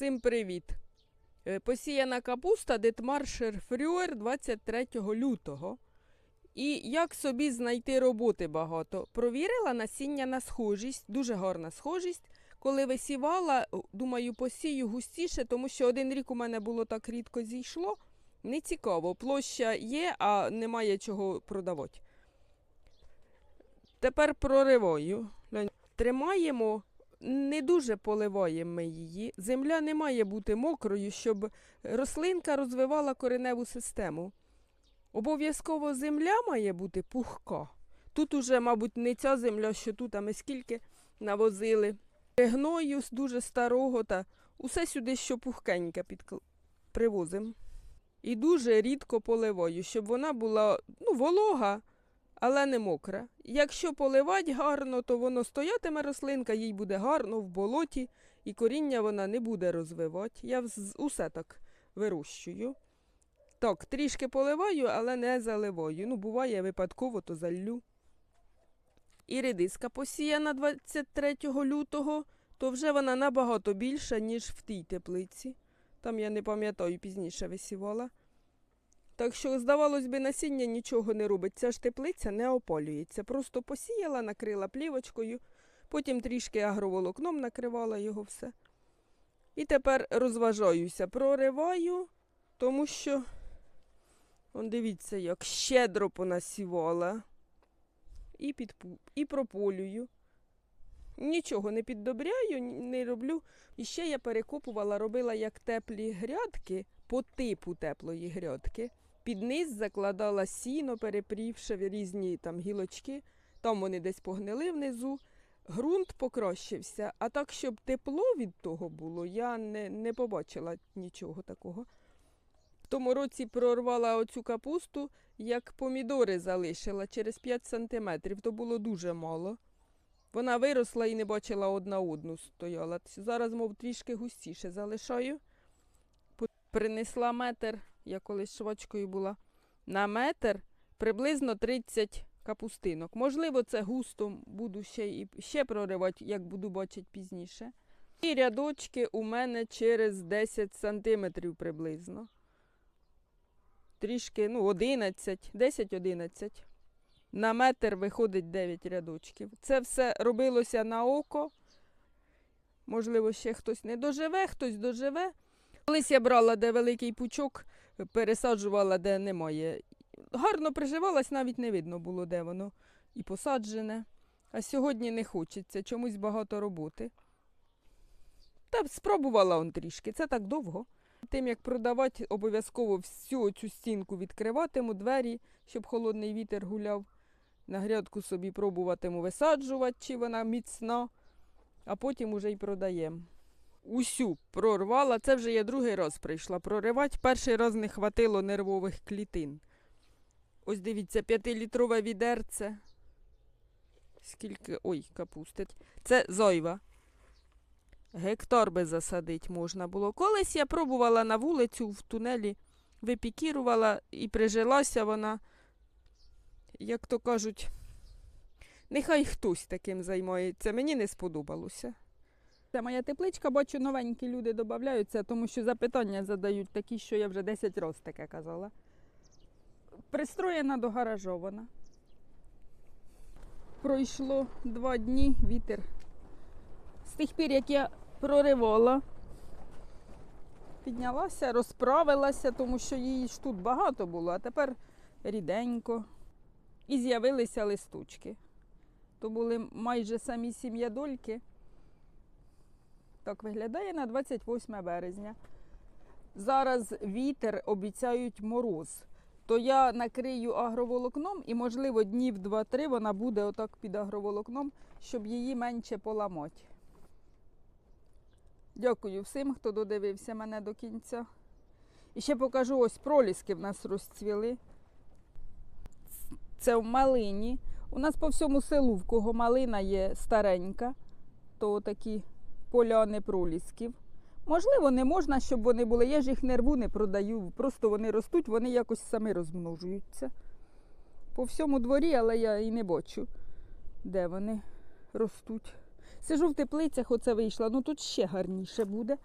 Всім привіт! Е, Посіяна капуста Детмаршер Фрюер 23 лютого. І як собі знайти роботи багато? Провірила насіння на схожість, дуже гарна схожість. Коли висівала, думаю, посію густіше, тому що один рік у мене було так рідко зійшло. Не цікаво, площа є, а немає чого продавати. Тепер прориваю. Тримаємо не дуже поливаємо ми її. Земля не має бути мокрою, щоб рослинка розвивала кореневу систему. Обов'язково земля має бути пухка. Тут уже, мабуть, не ця земля, що тут, а ми скільки навозили. Гною з дуже старого та усе сюди, що пухкеньке підкл... привозимо. І дуже рідко поливаю, щоб вона була ну, волога, але не мокра. Якщо поливати гарно, то воно стоятиме рослинка, їй буде гарно в болоті, і коріння вона не буде розвивати. Я усе так вирощую. Так, трішки поливаю, але не заливаю. Ну, буває випадково, то заллю. І редиска посіяна 23 лютого, то вже вона набагато більша, ніж в тій теплиці. Там я не пам'ятаю, пізніше висівала. Так що, здавалось би, насіння нічого не робить. Ця ж теплиця не опалюється. Просто посіяла, накрила плівочкою, потім трішки агроволокном накривала його все. І тепер розважаюся, прориваю, тому що, он дивіться, як щедро понасівала. І, підпу... і прополюю. Нічого не піддобряю, не роблю. І ще я перекопувала, робила як теплі грядки по типу теплої грядки. Під низ закладала сіно, перепрівши різні там гілочки. Там вони десь погнили внизу. Грунт покращився, а так, щоб тепло від того було, я не, не побачила нічого такого. В тому році прорвала оцю капусту, як помідори залишила через 5 сантиметрів, то було дуже мало. Вона виросла і не бачила одна одну стояла. Зараз, мов, трішки густіше залишаю. Принесла метр, я колись швачкою була, на метр приблизно 30 капустинок. Можливо, це густо буду ще і ще проривати, як буду бачити пізніше. І рядочки у мене через 10 сантиметрів приблизно. Трішки, ну, 11, 10-11. На метр виходить 9 рядочків. Це все робилося на око. Можливо, ще хтось не доживе, хтось доживе. Колись я брала, де великий пучок, пересаджувала, де немає. Гарно приживалась, навіть не видно було, де воно і посаджене. А сьогодні не хочеться, чомусь багато роботи. Та спробувала он трішки, це так довго. Тим як продавати, обов'язково всю цю стінку відкриватиму, двері, щоб холодний вітер гуляв. На грядку собі пробуватиму висаджувати, чи вона міцна, а потім уже й продаємо. Усю прорвала, це вже я другий раз прийшла проривати. Перший раз не хватило нервових клітин. Ось дивіться, п'ятилітрове відерце. Скільки. Ой, капусти. Це зойва. Гектар би засадити можна було. Колись я пробувала на вулицю в тунелі, випікірувала і прижилася вона, як то кажуть, нехай хтось таким займається. Мені не сподобалося. Це моя тепличка, бачу, новенькі люди додаються, тому що запитання задають такі, що я вже 10 разів таке казала. Пристроєна до гаражу вона. Пройшло два дні, вітер. З тих пір, як я проривала, піднялася, розправилася, тому що її ж тут багато було, а тепер ріденько. І з'явилися листочки. То були майже самі сім'ядольки. Так виглядає на 28 березня. Зараз вітер обіцяють мороз. То я накрию агроволокном і, можливо, днів 2-3 вона буде отак під агроволокном, щоб її менше поламати. Дякую всім, хто додивився мене до кінця. І ще покажу ось проліски в нас розцвіли. Це в малині. У нас по всьому селу, в кого малина є старенька, то такі поліанепролісків. Можливо, не можна, щоб вони були. Я ж їх не рву, не продаю, просто вони ростуть, вони якось самі розмножуються. По всьому дворі, але я і не бачу, де вони ростуть. Сижу в теплицях, оце вийшло, ну тут ще гарніше буде.